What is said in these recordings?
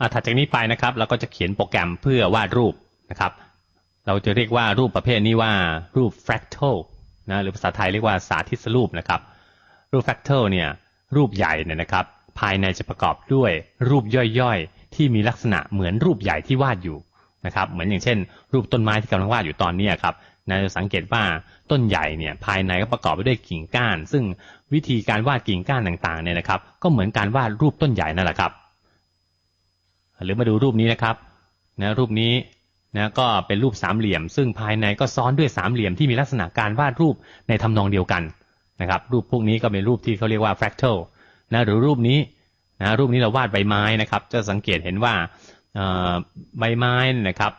อะถัดจากนี้ไปนะครับ เราก็จะเขียนโปรแกรมเพื่อวาดรูปนะครับ เราจะเรียกว่ารูปประเภทนี้ว่ารูป fractal นะหรือภาษาไทยเรียกว่าสาธิตรูปนะครับ รูป fractal เนี่ยรูปใหญ่เนี่ยนะครับ ภายในจะประกอบด้วยรูปย่อยๆ ที่มีลักษณะเหมือนรูปใหญ่ที่วาดอยู่นะครับ เหมือนอย่างเช่น รูปต้นไม้ที่กำลังวาดอยู่ตอนนี้ครับนะจะสังเกตว่าต้นใหญ่เนี่ยภายในก็ประกอบไปด้วยกิ่งก้าน ซึ่งวิธีการวาดกิ่งก้านต่างๆเนี่ยนะครับ ก็เหมือนการวาดรูปต้นใหญ่นั่นแหละครับ หรือมาดูรูปนี้นะครับนะรูปนี้นะก็เป็นรูปสามเหลี่ยม ซึ่งภายในก็ซ้อนด้วยสามเหลี่ยมที่มีลักษณะการวาดรูปในทำนองเดียวกันนะครับ รูปพวกนี้ก็เป็นรูปที่เขาเรียกว่า fractal นะหรือรูปนี้นะรูปนี้เราวาดใบไม้นะครับ จะสังเกตเห็นว่าใบไม้นะครับ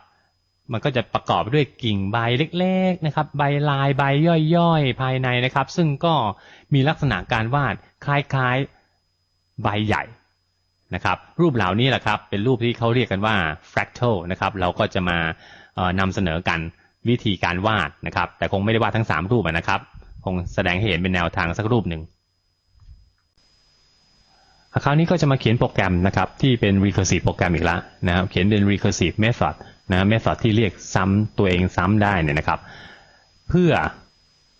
มันก็จะประกอบด้วยกิ่งใบเล็ก ๆนะครับ ใบลายใบย่อยๆ ภายในนะครับ ซึ่งก็มีลักษณะการวาดคล้ายๆใบใหญ่ นะครับรูปเหล่านี้แหละครับเป็นรูปที่เขาเรียกกันว่า fractal นะครับเราก็จะมานำเสนอกันวิธีการวาดนะครับ แต่คงไม่ได้วาดทั้ง 3 รูปนะครับ คงแสดงให้เห็นเป็นแนวทางสักรูปหนึ่งคราวนี้ก็จะมาเขียนโปรแกรมนะครับที่เป็น recursive โปรแกรมอีกแล้วนะครับเขียนเป็น recursive method นะ method ที่เรียกซ้ำตัวเองซ้ำได้เนี่ยนะครับ เพื่อ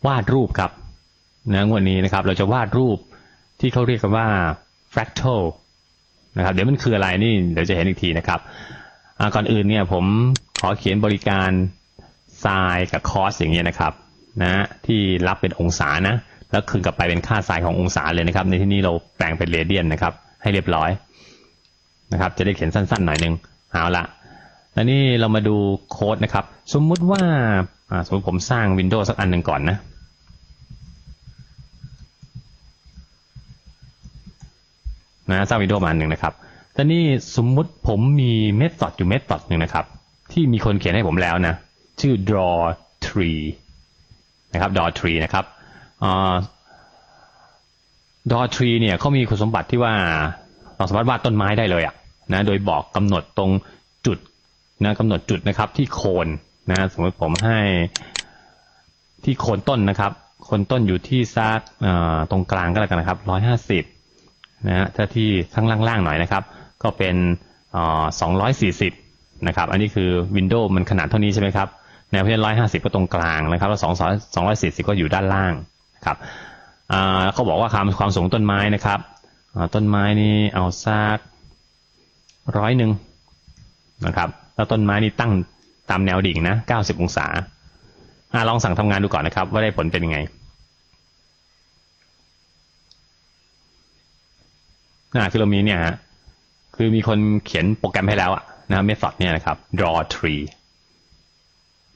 วาดรูปครับนะงวดนี้นะครับเราจะวาดรูปที่เขาเรียกกันว่า fractal นะครับ เดี๋ยวมันคืออะไรนี่เดี๋ยวจะเห็นอีกทีนะครับก่อนอื่นเนี่ยผมขอเขียนบริการไซน์กับคอสอย่างเงี้ยนะครับนะที่รับเป็นองศานะแล้วคืนกลับไปเป็นค่าไซน์ขององศาเลยนะครับ ในที่นี้เราแปลงเป็นเรเดียนนะครับ ให้เรียบร้อยนะครับ จะได้เขียนสั้นๆหน่อยนึงเอาละแล้วนี่เรามาดูโค้ดนะครับ สมมุติว่าสมมติผมสร้างวินโดว์สักอันหนึ่งก่อนนะ นะสร้างวิดีโอมาหนึ่งนะครับแต่นี่สมมุติผมมีเมธอดอยู่เมธอดหนึ่งนะครับ ที่มีคนเขียนให้ผมแล้วนะ ชื่อ draw tree นะครับ draw tree นะครับ draw tree เนี่ยเขามีคุณสมบัติที่ว่าเราสามารถวาดต้นไม้ได้เลยอะนะโดยบอกกำหนดตรงจุดนะกำหนดจุดนะครับที่โคนนะสมมติผมให้ที่โคนต้นนะครับโคนต้นอยู่ที่ซักตรงกลางก็แล้วกันนะครับร้อยห้าสิบ นะฮะถ้าที่ข้างล่างๆหน่อยนะครับ ก็เป็นสองร้อยสี่สิบนะครับอันนี้คือวินโดว์มันขนาดเท่านี้ใช่ไหมครับแนวเพนร้อยห้าสิบก็ตรงกลางนะครับแล้วสองสองร้อยสี่สิบก็อยู่ด้านล่างครับเขาบอกว่าความความสูงต้นไม้นะครับต้นไม้นี่เอาซากร้อยหนึ่งนะครับแล้วต้นไม้นี่ตั้งตามแนวดิ่งนะเก้าสิบองศาลองสั่งทำงานดูก่อนนะครับ ว่าได้ผลเป็นยังไง นะคือเรามีเนี่ยฮะคือมีคนเขียนโปรแกรมให้แล้วอะนะเมธอดเนี่ยนะครับ draw tree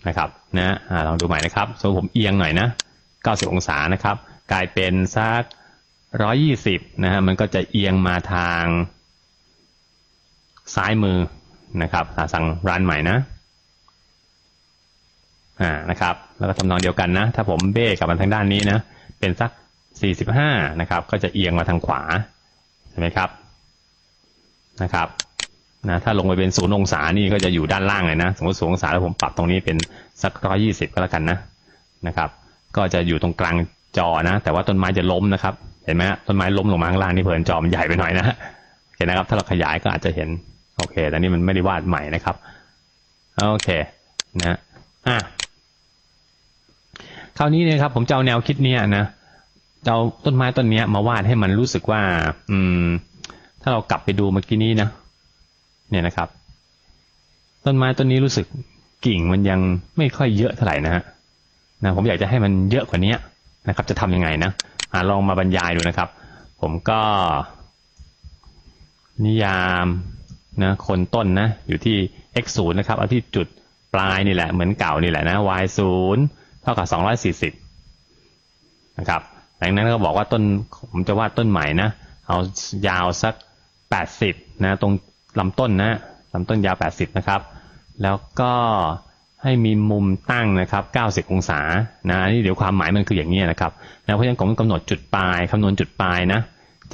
นะครับนะลองดูใหม่นะครับสมมติผมเอียงหน่อยนะ 90 องศานะครับ กลายเป็นสัก 120 นะฮะมันก็จะเอียงมาทางซ้ายมือนะครับสั่งรันใหม่นะอ่านะครับ แล้วก็ทำนองเดียวกันนะ ถ้าผมเบ้กับมันทางด้านนี้นะ เป็นสัก 45 นะครับ ก็จะเอียงมาทางขวา ใช่ไหมครับนะครับนะถ้าลงไปเป็นศูนย์องศานี่ก็จะอยู่ด้านล่างเลยนะ สมมติศูนย์องศาแล้วผมปรับตรงนี้เป็นสักร้อยี่สิบก็แล้วกันนะนะครับ ก็จะอยู่ตรงกลางจอนะ แต่ว่าต้นไม้จะล้มนะครับ เห็นไหมต้นไม้ล้มลงมาข้างล่างนี่เพลินจอมใหญ่ไปหน่อยนะเห็นนะครับ ถ้าเราขยายก็อาจจะเห็นโอเคแต่นี่มันไม่ได้วาดใหม่นะครับโอเคนะอะคราวนี้เนี่ยครับผมจะเอาแนวคิดเนี้ยนะ เอาต้นไม้ต้นนี้มาวาดให้มันรู้สึกว่า อืม ถ้าเรากลับไปดูเมื่อกี้นี้นะเนี่ยนะครับ ต้นไม้ต้นนี้รู้สึกกิ่งมันยังไม่ค่อยเยอะเท่าไหร่นะฮะนะผมอยากจะให้มันเยอะกว่านี้นะครับ จะทำยังไงนะอลองมาบรรยายดูนะครับ ผมก็ นิยามนะคนต้นนะ อยู่ที่ x ศูนย์นะครับ เอาที่จุดปลายนี่แหละ เหมือนเก่านี่แหละนะ y ศูนย์เท่ากับสองร้อยสี่สิบนะครับ ดังนั้นก็บอกว่าต้นผมจะวาดต้นใหม่นะ เอายาวสักแปดสิบนะ ตรงลำต้นนะลำต้นยาวแปดสิบนะครับ แล้วก็ให้มีมุมตั้งนะครับเก้าสิบองศา นะนี่เดี๋ยวความหมายมันคืออย่างนี้นะครับ แล้วเพราะฉะนั้นผมกำหนดจุดปลายคำนวณจุดปลายนะ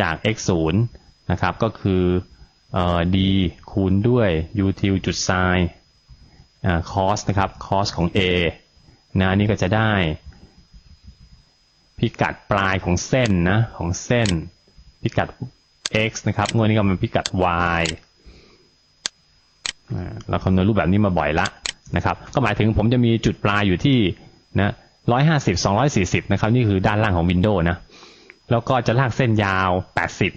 จาก x ศูนย์นะครับ ก็คือเอ่อ d คูณด้วย util จุด sin อ่า cos นะครับ cos ของ a นะนี่ก็จะได้ พิกัดปลายของเส้นนะของเส้น พิกัด x นะครับงวดนี้ก็เป็นพิกัด y อ่าเราคำนวณรูปแบบนี้มาบ่อยละนะครับ ก็หมายถึงผมจะมีจุดปลายอยู่ที่นะร้อยห้าสิบสองร้อยสี่สิบนะครับ นี่คือด้านล่างของวินโดว์นะ แล้วก็จะลากเส้นยาวแปดสิบ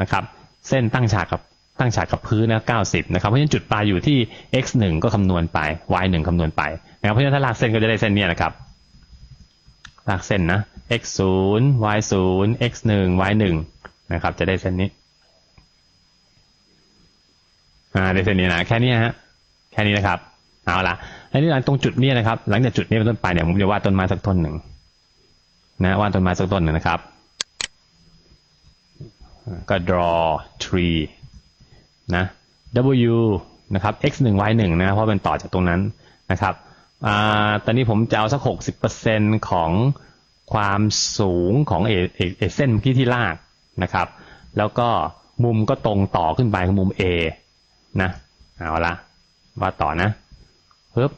นะครับ เส้นตั้งฉากกับตั้งฉากกับพื้นนะเก้าสิบนะครับ เพราะฉะนั้นจุดปลายอยู่ที่ x หนึ่งก็คำนวณไป y หนึ่งคำนวณไปนะครับ เพราะฉะนั้นถ้าลากเส้นก็จะได้เส้นนี้นะครับ ลากเส้นนะ x ศูนย์ y ศูนย์ x หนึ่ง y หนึ่งนะครับ จะได้เส้นนี้ อ่า ได้เส้นนี้นะ แค่นี้ฮะ แค่นี้นะครับ เอาละแล้วนี่หลังตรงจุดนี้นะครับ หลังจากจุดนี้เป็นต้นไปเนี่ย ผมจะวาดต้นไม้สักต้นหนึ่งนะวาดต้นไม้สักต้นหนึ่งนะครับ ก็ draw tree นะ w นะครับ x หนึ่ง y หนึ่งนะเพราะเป็นต่อจากตรงนั้นนะครับ อ่า ตอนนี้ผมจะเอาสักหกสิบเปอร์เซ็นของ ความสูงของเอเอเอเส้นเมื่อกี้ที่ลากนะครับ แล้วก็มุมก็ตรงต่อขึ้นไปคือมุม A นะเอาละวาดต่อนะปึ๊บ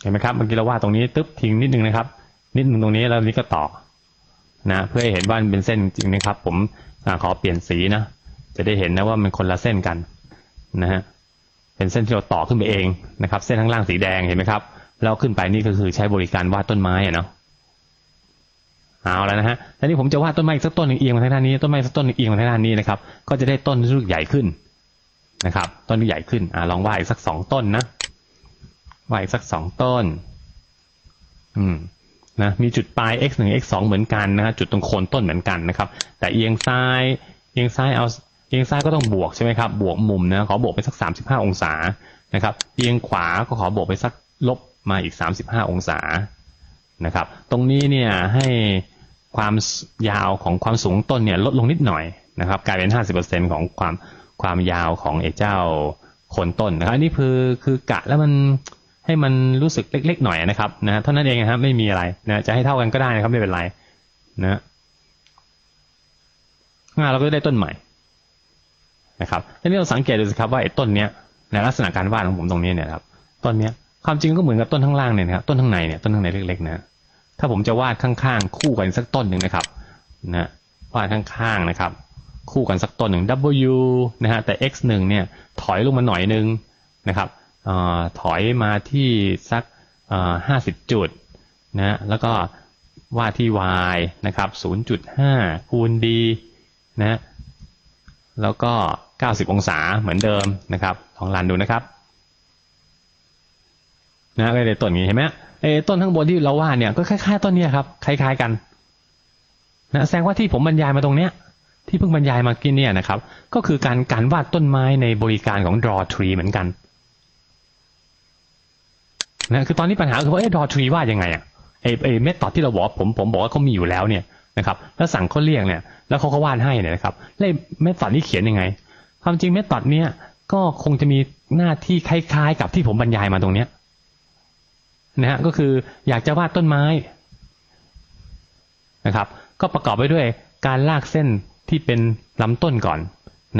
เห็นไหมครับเมื่อกี้เราวาดตรงนี้ตึ๊บทิ้งนิดนึงนะครับ นิดนึงตรงนี้แล้วนี้ก็ต่อนะเพื่อให้เห็นว่ามันเป็นเส้นจริงนะครับ ผมอขอเปลี่ยนสีนะจะได้เห็นนะว่ามันคนละเส้นกันนะฮะเป็นเส้นที่เราต่อขึ้นไปเองนะครับ เส้นข้างล่างสีแดงเห็นไหมครับ แล้วขึ้นไปนี่ก็คือใช้บริการวาดต้นไม้อะเนาะเอาแล้วนะฮะทีนี้ผมจะวาดต้นไม้อีกสักต้นหนึ่งเอียงมาทางด้านนี้ต้นไม้สักต้นหนึ่งเอียงมาทางด้านนี้นะครับ ก็จะได้ต้นที่ลูกใหญ่ขึ้นนะครับ ต้นที่ใหญ่ขึ้นอ่าลองวาดอีกสักสองต้นนะวาดอีกสักสองต้น อืมนะมีจุดปลาย x หนึ่ง x สองเหมือนกันนะฮะจุดตรงโคนต้นเหมือนกันนะครับ แต่เอียงซ้ายเอียงซ้ายเอาเอียงซ้ายก็ต้องบวกใช่ไหมครับ บวกมุมนะขอบวกไปสักสามสิบห้าองศานะครับ เอียงขวาก็ขอบวกไปสักลบ มาอีกสามสิบห้าองศานะครับ ตรงนี้เนี่ยให้ความยาวของความสูงต้นเนี่ยลดลงนิดหน่อยนะครับ กลายเป็นห้าสิบเปอร์เซ็นของความความยาวของไอ้เจ้าโคนต้นนะครับอันนี้คือคือกะแล้วมันให้มันรู้สึกเล็กๆหน่อยนะครับนะเท่านั้นเองนะครับไม่มีอะไรนะจะให้เท่ากันก็ได้นะครับไม่เป็นไรนะงานเราก็ได้ต้นใหม่นะครับทีนี้เราสังเกตดูสิครับว่าไอ้ต้นเนี้ยในลักษณะการวาดของผมตรงนี้เนี่ยครับต้นเนี้ย ความจริงก็เหมือนกับต้นข้างล่างเนี่ยนะครับต้นข้างในเนี่ยต้นข้างในเล็กๆนะถ้าผมจะวาดข้างๆคู่กันสักต้นหนึ่งนะครับนะวาดข้างๆนะครับ คู่กันสักต้นหนึ่ง W นะฮะแต่ x หนึ่งเนี่ยถอยลงมาหน่อยนึงนะครับอถอยมาที่สักห้าสิบจุดนะแล้วก็วาดที่ y นะครับศูนย์จุดห้าคูณ d นะแล้วก็เก้าสิบองศาเหมือนเดิมนะครับลองรันดูนะครับ นะก็เลยต้นนี้เห็นไหมเอต้นข้างบนที่เราวาดเนี่ยก็คล้ายๆต้นนี้ครับคล้าย ๆกันนะแสดงว่าที่ผมบรรยายมาตรงเนี้ย ที่เพิ่งบรรยายมากินเนี่ยนะครับ ก็คือการการวาดต้นไม้ในบริการของ draw tree เหมือนกันนะคือตอนนี้ปัญหาคือว่าเอ๊ะ draw tree วาดยังไงอะไอ้ไอ้เมธอดที่เราบอกผมผมบอกว่าเขามีอยู่แล้วเนี่ยนะครับแล้วสั่งเขาเรียกเนี่ยแล้วเขาก็วาดให้เนี่ยนะครับแล้วเมธอดนี้เขียนยังไง ความจริงเมธอดเนี่ยก็คงจะมีหน้าที่คล้ายๆ กับที่ผมบรรยายมาตรงเนี้ย นะฮะก็คืออยากจะวาดต้นไม้นะครับ ก็ประกอบไปด้วยการลากเส้นที่เป็นลำต้นก่อน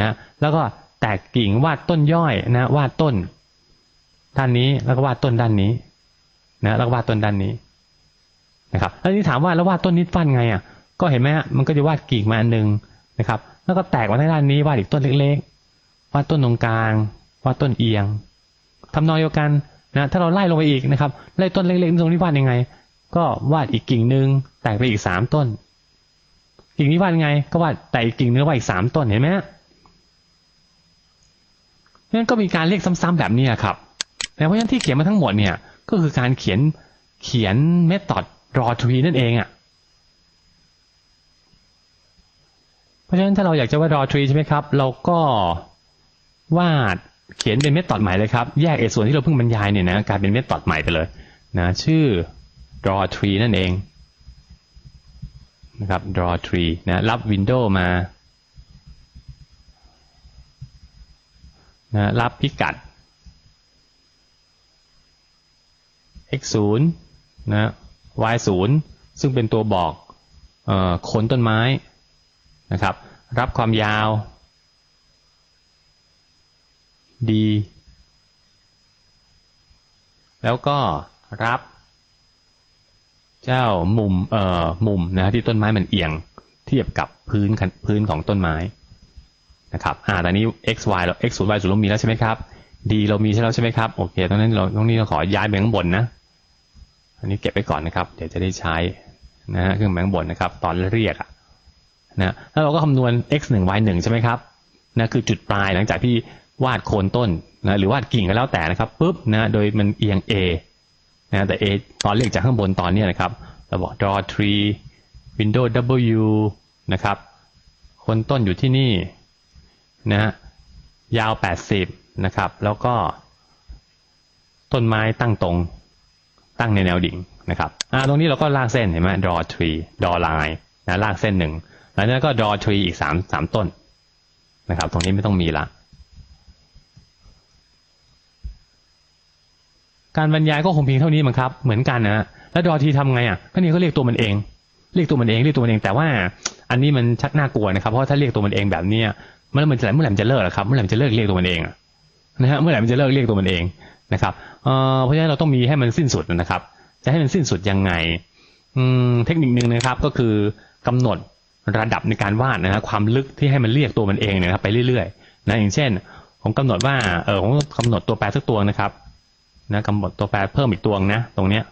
นะแล้วก็แตกกิ่งวาดต้นย่อยนะวาดต้น ด้านนี้แล้วก็วาดต้นด้านนี้นะแล้วก็วาดต้นด้านนี้นะครับแล้วนี่ถามว่าแล้ววาดต้นนี้ฟันไงอะ ก็เห็นไหมฮะมันก็จะวาดกิ่งมาอันหนึ่งนะครับ แล้วก็แตกมาทางด้านนี้วาดอีกต้นเล็กๆวาดต้นตรงกลางวาดต้นเอียงทำนองเดียวกัน นะถ้าเราไล่ลงไปอีกนะครับไล่ต้นเล็กๆตรงนี้วาดยังไง ก็วาดอีกกิ่งหนึ่งแตกไปอีกสามต้น กิ่งนี้วาดไง ก็วาดแต่อีกกิ่งนึงวาดอีกสามต้นเห็นไหมนั่นก็มีการเรียกซ้ำๆแบบนี้ครับแต่เพราะฉะนั้นที่เขียนมาทั้งหมดเนี่ยก็คือการเขียนเขียนเมธอด draw tree นั่นเองอะเพราะฉะนั้นถ้าเราอยากจะวาด draw tree ใช่ไหมครับ เราก็วาด เขียนเป็นเมธอดใหม่เลยครับ แยกไอ้ส่วนที่เราเพิ่งบรรยายเนี่ยนะกลายเป็นเมธอดใหม่ไปเลยนะชื่อ draw tree นั่นเองนะครับ draw tree นะรับ window มานะรับพิกัด x 0นะ y 0ซึ่งเป็นตัวบอกออคนต้นไม้นะครับ รับความยาว d แล้วก็รับ เจ้ามุมเอ่อมุมนะที่ต้นไม้มันเอียง เทียบกับพื้นพื้นของต้นไม้นะครับอ่าตอนนี้ x y เรา x ศูนย์ y ศูนย์เรามีแล้วใช่ไหมครับ d เรามีใช่แล้วใช่ไหมครับ โอเคตรงนั้นเราตรงนี้เราขอย้ายไปข้างบนนะ อันนี้เก็บไว้ก่อนนะครับ เดี๋ยวจะได้ใช้นะฮะเครื่องหมายข้างบนนะครับ ตอนเรียกอะนะแล้วเราก็คำนวณ x หนึ่ง y หนึ่งใช่ไหมครับนะคือจุดปลายหลังจากที่ วาดโคนต้นนะหรือวาดกิ่งก็แล้วแต่นะครับปุ๊บนะโดยมันเอียง a นะแต่ a ตอนเรียกจากข้างบนตอนนี้นะครับเราบอก draw tree window w นะครับคนต้นอยู่ที่นี่นะยาว 80นะครับแล้วก็ ต้นไม้ตั้งตรงตั้งในแนวดิ่งนะครับอ่าตรงนี้เราก็ลากเส้นเห็นไหม draw tree draw line นะลากเส้นหนึ่งหลังจากนั้นก็ draw tree อีกสามสามต้นนะครับตรงนี้ไม่ต้องมีละ การบรรยายก็คงเพียงเท่านี้มั้งครับ เหมือนกันนะแล้ว draw tree ทำไงอะก็นี่ก็เรียกตัวมันเอง เรียกตัวมันเองเรียกตัวมันเอง แต่ว่า อันนี้มันชักน่ากลัวนะครับ เพราะถ้าเรียกตัวมันเองแบบเนี้ยเมื่อมันจะเมื่อไหร่มันจะเลิกล่ะครับ เมื่อไหร่มันจะเลิกเรียกตัวมันเองนะฮะ เมื่อไหร่มันจะเลิกเรียกตัวมันเองนะครับเอ่อเพราะฉะนั้นเราต้องมีให้มันสิ้นสุดนะครับ จะให้มันสิ้นสุดยังไง อืม เทคนิคหนึ่งนะครับ ก็คือกำหนดระดับในการวาดนะฮะความลึกที่ให้มันเรียกตัวมันเองเนี่ยนะครับไปเรื่อยๆนะอย่างเช่น ผมกำหนดว่า เออผมกำหนดตัวแปรสักตัวนะครับ นะกำหนดตัวแปรเพิ่มอีกตัวนะ ตรงเนี้ย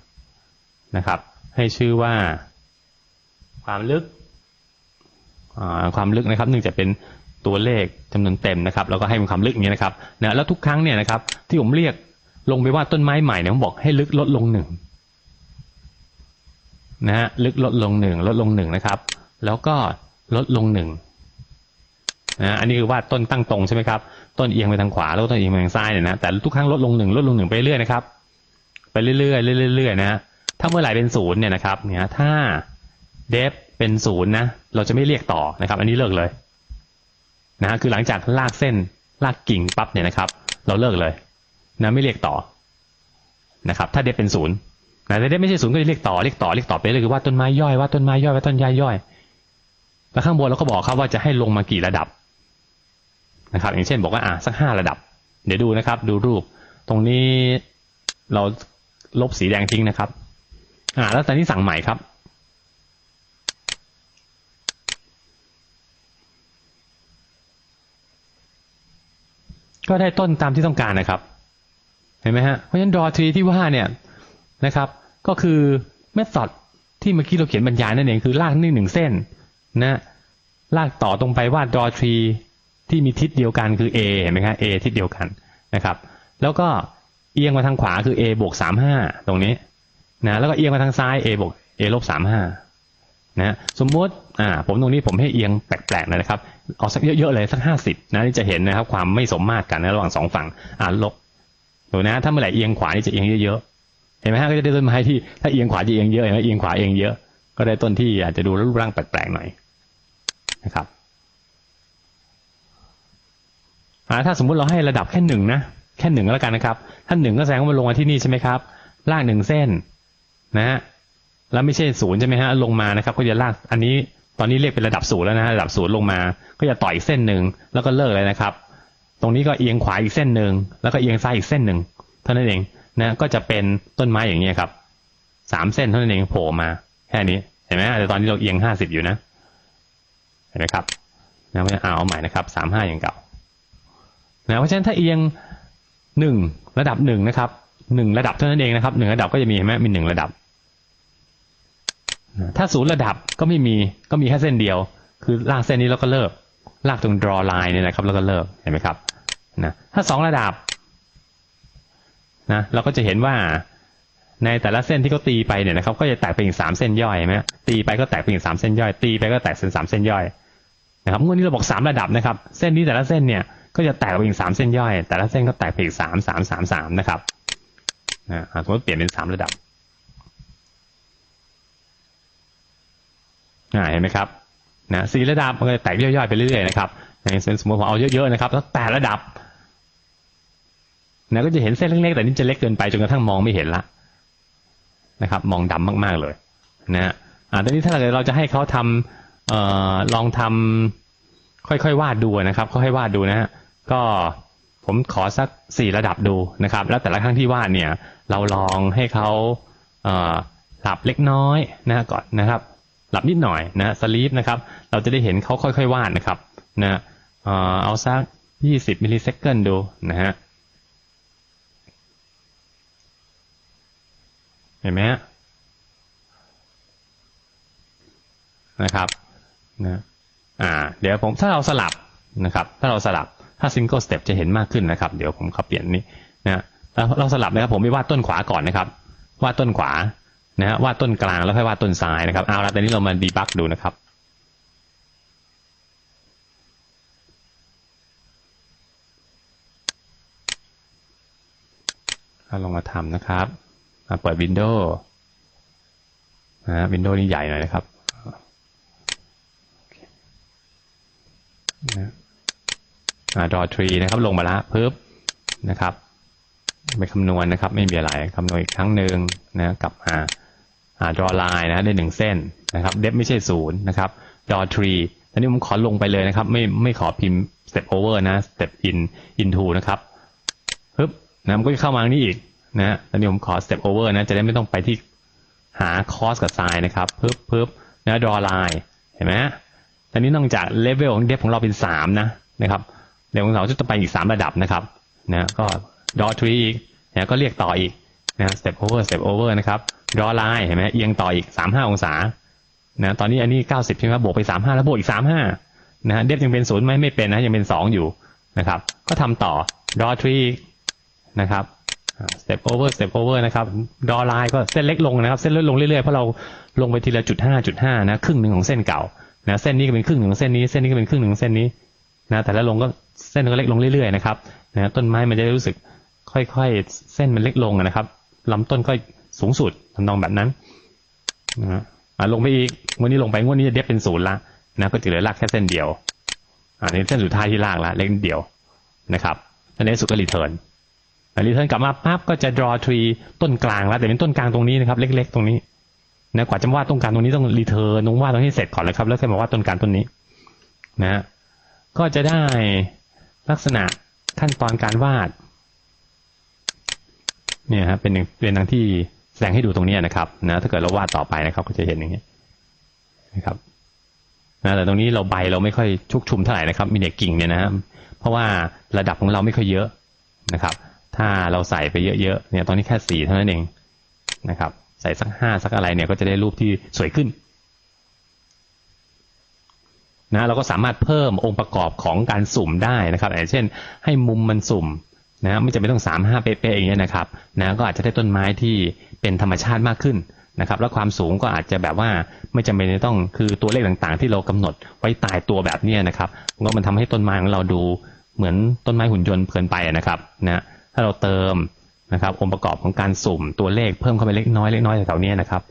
นะครับ ให้ชื่อว่า ความลึกความลึกนะครับเนื่งจากเป็นตัวเลขจำนวนเต็มนะครับ แล้วก็ให้มันความลึกอย่างนี้นะครับนะแล้วทุกครั้งเนี่ยนะครับ ที่ผมเรียกลงไปว่าต้นไม้ใหม่เนี่ยผมบอกให้ลึกลดลงหนึ่งนะฮะลึกลดลงหนึ่งลดลงหนึ่งนะครับ แล้วก็ลดลงหนึ่งนะอันนี้คือว่าต้นตั้งตรงใช่ไหมครับ ต้นเอียงไปทางขวาแล้วต้นเอียงไปทางซ้ายเนี่ยนะแต่ทุกครั้งลดลงหนึ่งลดลงหนึ่งไปเรื่อยนะครับ ไปเรื่อยเรื่อยๆนะฮะถ้าเมื่อไหร่เป็นศูนย์เนี่ยนะครับเนี่ยถ้าเดฟเป็นศูนย์นะเราจะไม่เรียกต่อนะครับ อันนี้เลิกเลยนะคือหลังจากลากเส้นลากกิ่งปั๊บเนี่ยนะครับ เราเลิกเลยนะไม่เรียกต่อนะครับ ถ้าเดฟเป็นศูนย์นะแต่เดฟไม่ใช่ศูนย์ก็จะเรียกต่อเรียกต่อเรียกต่อไปเลยคือว่าต้นไม้ย่อยว่าต้นไม้ย่อยว่าต้นหญ้าย่อยแล้วข้างบนเราก็บอกครับว่าจะให้ลงมากี่ระดับ นะครับอย่างเช่นบอกว่าอะสักห้าระดับ เดี๋ยวดูนะครับ ดูรูป ตรงนี้เราลบสีแดงทิ้งนะครับ อ่า แล้วตอนนี้สั่งใหม่ครับ ก็ได้ต้นตามที่ต้องการนะครับ เห็นไหมฮะ เพราะฉะนั้นดอทรีที่ว่าเนี่ยนะครับ ก็คือเมธอดที่เมื่อกี้เราเขียนบรรยายนั่นเองคือลากนี่หนึ่งเส้นนะลากต่อตรงไปวาดดอทรี ที่มีทิศเดียวกันคือ A เห็นไหมครับ A ทิศเดียวกันนะครับ แล้วก็เอียงมาทางขวาคือ A บวกสามห้าตรงนี้นะแล้วก็เอียงมาทางซ้าย A บวก A ลบสามห้านะสมมติอ่าผมตรงนี้ผมให้เอียงแปลกๆนะครับ เอาสักเยอะๆเลยสักห้าสิบนะนี่จะเห็นนะครับความไม่สมมาตรกันนะระหว่างสองฝั่งอ่าลบดูนะถ้าเมื่อไหร่เอียงขวานี่จะเอียงเยอะๆเห็นไหมฮะก็จะได้ต้นไม้ที่ถ้าเอียงขวาจะเอียงเยอะเห็นไหมเอียงขวาเอียงเยอะก็ได้ต้นที่อาจจะดูรูปร่างแปลกๆหน่อยนะครับอ่า ถ้าสมมุติเราให้ระดับแค่หนึ่งนะแค่หนึ่งแล้วกันนะครับ ถ้าหนึ่งก็แสดงว่ามันลงมาที่นี่ใช่ไหมครับลากหนึ่งเส้นนะฮะแล้วไม่ใช่ศูนย์ใช่ไหมฮะลงมานะครับ ก็จะลากอันนี้ตอนนี้เรียกเป็นระดับศูนย์แล้วนะฮะระดับศูนย์ลงมา ก็จะต่ออีกเส้นหนึ่งแล้วก็เลิกเลยนะครับ ตรงนี้ก็เอียงขวาอีกเส้นหนึ่งแล้วก็เอียงซ้ายอีกเส้นหนึ่งเท่านั้นเองนะก็จะเป็นต้นไม้อย่างนี้ครับสามเส้นเท่านั้นเองโผล่มาแค่นี้เห็นไหมแต่ตอนนี้เราเอียงห้าสิบอยู่นะเห็นไหมครับนะไม่เอาเอาใหม่นะครับสามห้าอย่างเก่า นะเพราะฉะนั้นถ้าเอียงหนึ่งระดับหนึ่งนะครับหนึ่งระดับเท่านั้นเองนะครับหนึ่งระดับก็จะมีเห็นไหมมีหนึ่งระดับ ถ้าศูนย์ระดับก็ไม่มีก็มีแค่เส้นเดียว คือลากเส้นนี้แล้วก็เลิกลากตรง draw line เนี่ยนะครับ แล้วก็เลิกเห็นไหมครับนะถ้าสองระดับนะเราก็จะเห็นว่าในแต่ละเส้นที่เขาตีไปเนี่ยนะครับ ก็จะแตกเป็นอีกสามเส้นย่อยไหมตีไปก็แตกเป็นอีกสามเส้นย่อย ตีไปก็แตกเป็นสามเส้นย่อยนะครับงวดนี้เราบอกสามระดับนะครับ เส้นนี้แต่ละเส้นเนี่ย ก็จะแตกเป็นอีกสามเส้นย่อย แต่ละเส้นก็แตกเป็นอีกสามสามสามสามนะครับนะสมมติเปลี่ยนเป็นสามระดับเห็นไหมครับนะสี่ระดับมันก็จะแตกย่อยๆไปเรื่อยๆนะครับอย่างเช่นสมมติผมเอาเยอะๆนะครับแล้วแปดระดับนะก็จะเห็นเส้นเล็กๆแต่นี่จะเล็กเกินไปจนกระทั่งมองไม่เห็นละนะครับ มองดำมากๆเลยนะฮะอ่าตอนนี้ถ้าเราจะให้เขาทำเอ่อลองทำค่อยๆวาดดูนะครับค่อยๆวาดดูนะฮะ ก็ผมขอสักสี่ระดับดูนะครับ แล้วแต่ละครั้งที่วาดเนี่ย เราลองให้เขาหลับเล็กน้อยนะก่อนนะครับ หลับนิดหน่อยนะสลีปนะครับ เราจะได้เห็นเขาค่อยๆวาดนะครับนะเอาสักยี่สิบมิลลิเซคันดูนะฮะเห็นไหมฮะนะครับนะอ่า เดี๋ยวผมถ้าเราสลับนะครับ ถ้าเราสลับ ถ้าซิงเกิลสเต็ปจะเห็นมากขึ้นนะครับ เดี๋ยวผมขอเปลี่ยนนี้นะเราเราสลับนะครับผมไม่วาดต้นขวาก่อนนะครับ วาดต้นขวานะฮะวาดต้นกลางแล้วค่อยวาดต้นซ้ายนะครับเอาละตอนนี้เรามาดีบักดูนะครับเอาลองมาทำนะครับมาเปิดวินโดว์นะวินโดว์นี่ใหญ่หน่อยนะครับนะ อ่า draw tree นะครับลงมาละปึ๊บนะครับไปคำนวณนะครับ ไม่มีอะไรคำนวณอีกครั้งหนึ่งนะกลับมาอ่า draw line นะได้หนึ่งเส้นนะครับ depth ไม่ใช่ศูนย์นะครับ draw tree ตอนนี้ผมขอลงไปเลยนะครับ ไม่ไม่ขอพิมพ์ step over นะ step in into นทูนะครับปึ๊บนะมันก็จะเข้ามาทางนี้อีกนะตอนนี้ผมขอ step over นะจะได้ไม่ต้องไปที่หา cos กับ sin นะครับปึ๊บปึ๊บนะ draw line เห็นไหมตอนนี้นอกจาก level ของ depth ของเราเป็นสามนะนะครับ เลเวของเราจะต้องไปอีกสามระดับนะครับนะก็ draw tree อีกนะก็เรียกต่ออีกนะ step over step over นะครับ draw line เห็นไหมเอียงต่ออีกสามห้าองศานะตอนนี้อันนี้เก้าสิบใช่ไหมบวกไปสามห้าแล้วบวกอีกสามห้านะฮะ depth ยังเป็นศูนย์ไหมไม่เป็นนะยังเป็นสองอยู่นะครับ ก็ทำต่อ draw tree นะครับ step over step over นะครับ draw line ก็เส้นเล็กลงนะครับเส้นเล็กลงเรื่อยๆเพราะเราลงไปทีละจุดห้าจุดห้านะครึ่งหนึ่งของเส้นเก่านะเส้นนี้ก็เป็นครึ่งหนึ่งของเส้นนี้เส้นนี้ก็เป็นครึ่งหนึ่งของเส้นนี้ นะแต่ละลงก็เส้นก็เล็กลงเรื่อยๆนะครับนะต้นไม้มันจะได้รู้สึกค่อยๆ เส้นมันเล็กลงนะครับลำต้นก็สูงสุดทำนองแบบนั้นนะอะลงไปอีกงวดนี้ลงไปงวดนี้จะเดฟเป็นศูนย์ละนะก็จะเหลือรากแค่เส้นเดียวอ่านี่เส้นสุดท้ายที่ลากละเล็กนิดเดียวนะครับแล้วในสุดก็รีเทิร์นรีเทิร์นกลับมาปั๊บก็จะ draw tree ต้นกลางแล้วแต่เป็นต้นกลางตรงนี้นะครับ เล็ก ๆ ตรงนี้นะกว่าจะวาดต้นกลางตรงนี้ต้องรีเทิร์นต้องวาดตรงนี้เสร็จก่อนเลยครับ แล้วค่อยมาวาดต้นกลางต้นนี้นะฮะ ก็จะได้ลักษณะขั้นตอนการวาด เนี่ยครับเป็นเป็นดังที่แสดงให้ดูตรงนี้นะครับนะถ้าเกิดเราวาดต่อไปนะครับ ก็จะเห็นอย่างนี้นะครับนะแต่ตรงนี้เราใบเราไม่ค่อยชุกชุมเท่าไหร่นะครับ มีเด็กกิ่งเนี่ยนะครับเพราะว่าระดับของเราไม่ค่อยเยอะนะครับ ถ้าเราใส่ไปเยอะๆเนี่ยตอนนี้แค่สีเท่านั้นเองนะครับ ใส่สักห้าสักอะไรเนี่ยก็จะได้รูปที่สวยขึ้น นะเราก็สามารถเพิ่มองค์ประกอบของการสุ่มได้นะครับอย่างเช่น ให้มุมมันสุ่มนะไม่จำเป็นต้องสามห้าเป๊ะๆอย่างเงี้ยนะครับนะก็อาจจะได้ต้นไม้ที่เป็นธรรมชาติมากขึ้นนะครับแล้วความสูงก็อาจจะแบบว่าไม่จำเป็นต้องคือตัวเลขต่างๆ ที่เรากำหนดไว้ตายตัวแบบเนี้ยนะครับก็มันทำให้ต้นไม้ของเราดูเหมือนต้นไม้หุ่นยนต์เพลินไปนะครับนะถ้าเราเติมนะครับองค์ประกอบของการสุ่มตัวเลขเพิ่มเข้าไปเล็กน้อยเล็กน้อยแถวๆนี้นะครับ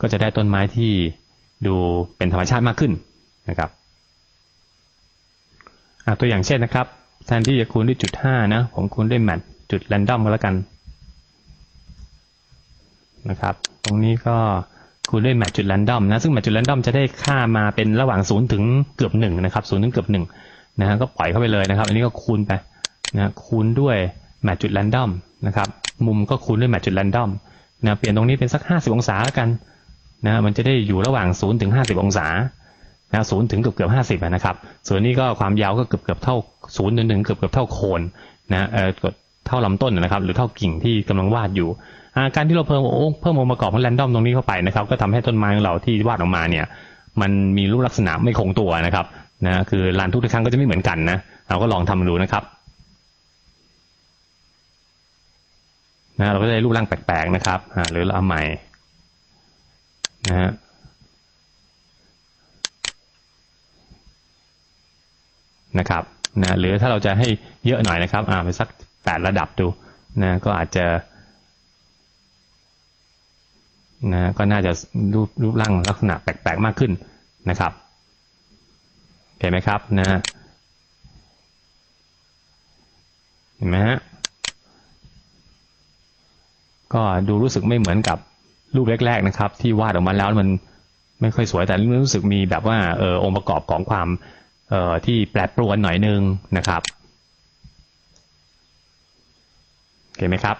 ก็จะได้ต้นไม้ที่ดูเป็นธรรมชาติมากขึ้นนะครับ ตัวอย่างเช่นนะครับ แทนที่จะคูณด้วยจุดห้านะ ผมคูณด้วยแมทจุดแรนดอมก็แล้วกันนะครับ ตรงนี้ก็คูณด้วยแมทจุดแรนดอมนะ ซึ่งแมทจุดแรนดอมจะได้ค่ามาเป็นระหว่างศูนย์ถึงเกือบหนึ่งนะครับศูนย์ถึงเกือบหนึ่งนะฮะ ก็ปล่อยเข้าไปเลยนะครับ อันนี้ก็คูณไปนะคูณด้วยแมทจุดแรนดอมนะครับ มุมก็คูณด้วยแมทจุดแรนดอมนะ เปลี่ยนตรงนี้เป็นสักห้าสิบองศาแล้วกันนะ มันจะได้อยู่ระหว่างศูนย์ถึงห้าสิบองศา นะศูนย์ถึงเกือบเกือบห้าสิบนะครับ ส่วนนี้ก็ความยาวก็เกือบเกือบเท่าศูนย์ถึงเกือบเกือบเท่าโคนนะเออเท่าลำต้นนะครับ หรือเท่ากิ่งที่กำลังวาดอยู่การที่เราเพิ่มเพิ่มองค์ประกอบของแรนดอมตรงนี้เข้าไปนะครับ ก็ทำให้ต้นไม้ของเราที่วาดออกมาเนี่ย มันมีรูปลักษณะไม่คงตัวนะครับนะคือลานทุกครั้งก็จะไม่เหมือนกันนะเราก็ลองทำดูนะครับนะเราก็ได้รูปร่างแปลกๆนะครับหรือเราเอาใหม่นะฮะ นะครับนะหรือถ้าเราจะให้เยอะหน่อยนะครับอ่าไปสักแปดระดับดูนะก็อาจจะนะก็น่าจะรูปรูปร่างลักษณะแปลกๆมากขึ้นนะครับเห็นไหมครับนะเห็นไหมฮะก็ดูรู้สึกไม่เหมือนกับรูปแรกๆนะครับ ที่วาดออกมาแล้วมันไม่ค่อยสวยแต่รู้สึกมีแบบว่าเออองค์ประกอบของความ ที่แปรปรวนหน่อยนึงนะครับเห็นไหมครับ